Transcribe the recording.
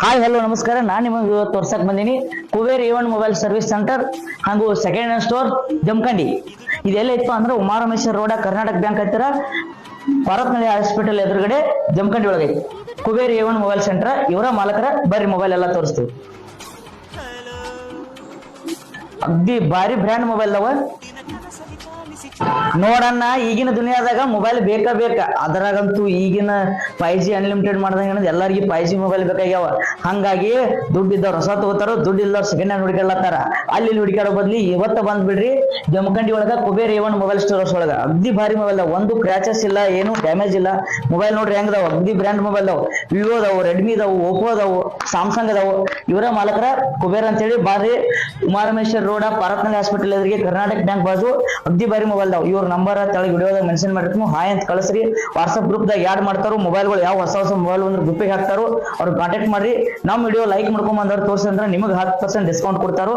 Hi hello ನಮಸ್ಕಾರ. ನಾನು ನಿಮಗೆ ಇವತ್ತು ತೋರ್ಸಕ್ ಬಂದೀನಿ. Kuber one mobile service centre ಹಾಗೂ ಸೆಕೆಂಡ್ ಹ್ಯಾಂಡ್ ಸ್ಟೋರ್ ಜಮಖಂಡಿ. ಇದೆಲ್ಲ ಇತ್ತು ಅಂದ್ರೆ ಉಮಾರಮೇಶ್ವರ ರೋಡ, ಕರ್ನಾಟಕ ಬ್ಯಾಂಕ್ ಹತ್ತಿರ ಭಾರತ್ನಳ್ಳಿ ಹಾಸ್ಪಿಟಲ್ ಎದುರುಗಡೆ ಜಮಖಂಡಿ ಒಳಗೈತಿ. ಕುಬೇರ್ ಒನ್ ಮೊಬೈಲ್ ಸೆಂಟರ್ ಇವರ ಮಾಲಕರ ಬರ್ರಿ ಮೊಬೈಲ್ ಎಲ್ಲ ತೋರಿಸ್ತೀವಿ. ಅಗ್ದಿ ಭಾರಿ ಬ್ರ್ಯಾಂಡ್ ಮೊಬೈಲ್ ಅವ. ನೋಡಣ್ಣ, ಈಗಿನ ದುನಿಯಾದಾಗ ಮೊಬೈಲ್ ಬೇಕಾ ಬೇಕ? ಅದ್ರಾಗಂತೂ ಈಗಿನ ಫೈ ಜಿ ಅನ್ಲಿಮಿಟೆಡ್ ಮಾಡ್ದಂಗ ಎಲ್ಲರಿಗೂ ಫೈ ಜಿ ಮೊಬೈಲ್ ಬೇಕಾಗ್ಯಾವ. ಹಂಗಾಗಿ ದುಡ್ಡು ಇದ್ದವ್ರು ಹೊಸ ತಗೋತಾರೋ, ದುಡ್ಡು ಇಲ್ಲ ಸೆಕೆಂಡ್ ಹ್ಯಾಂಡ್ ಹುಡುಕಾಡ್ಲತ್ತಾರ ಅಲ್ಲಿ ಹುಡುಕಾಡೋ ಬದ್ಲಿ ಇವತ್ತ ಬಂದ್ಬಿಡ್ರಿ, ಜಮಖಂಡಿ ಒಳಗ ಕುಬೇರ್ ಏವನ್ ಮೊಬೈಲ್ ಸ್ಟೋರ್ಸ್ ಒಳಗ. ಅಗ್ದಿ ಭಾರಿ ಮೊಬೈಲ್ ಒಂದು ಕ್ರ್ಯಾಚಸ್ ಇಲ್ಲ, ಏನು ಡ್ಯಾಮೇಜ್ ಇಲ್ಲ. ಮೊಬೈಲ್ ನೋಡ್ರಿ ಹೆಂಗದಾವ ಅಗ್ದಿ ಬ್ರ್ಯಾಂಡ್ ಮೊಬೈಲ್ ಅದಾವ. ವಿವೋ ಅದಾವು ರೆಡ್ಮಿ ಅದಾವು ಓಪೋ ಅದಾವು ಸ್ಯಾಮ್ಸಂಗ್ ಅದಾವು. ಇವರ ಮಾಲಕರ ಕುಬೇರ್ ಅಂತೇಳಿ ಬಾರಿ ಉಮಾರಮೇಶ್ವರ್ ರೋಡ ಪಾರತ್ನಳ್ಳಿ ಹಾಸ್ಪಿಟಲ್ ಎದುರಿಗೆ ಕರ್ನಾಟಕ ಬ್ಯಾಂಕ್ ಬಾಜು ಅಗ್ದಿ ಬಾರಿ ಮೊಬೈಲ್ ದಾವ್. ಇವ್ರ ನಂಬರ್ ತೆಳಗ್ ವಿಡಿಯೋದಾಗ ಮೆನ್ಷನ್ ಮಾಡಿರ್ತೀನಿ ಹಾಯ್ ಅಂತ ಕಳಿಸ್ರಿ. ವಾಟ್ಸ್ಆಪ್ ಗ್ರೂಪ್ ದಾಗ ಯಾಡ್ ಮಾಡ್ತಾರೋ ಮೊಬೈಲ್ಗಳು ಯಾವ ಹೊಸ ಹೊಸ ಮೊಬೈಲ್ ಒಂದ್ರ ಗ್ರೂಪಿಗೆ ಹಾಕ್ತಾರೋ, ಅವ್ರ ಕಾಂಟ್ಯಾಕ್ಟ್ ಮಾಡ್ರಿ. ನಮ್ಮ ವಿಡಿಯೋ ಲೈಕ್ ಮಾಡ್ಕೊಂಡ್ ಬಂದವ್ರು ತೋರಿಸಿ ಅಂದ್ರೆ ನಿಮಗೆ ಹತ್ತು ಪರ್ಸೆಂಟ್ ಡಿಸ್ಕೌಂಟ್ ಕೊಡ್ತಾರೋ.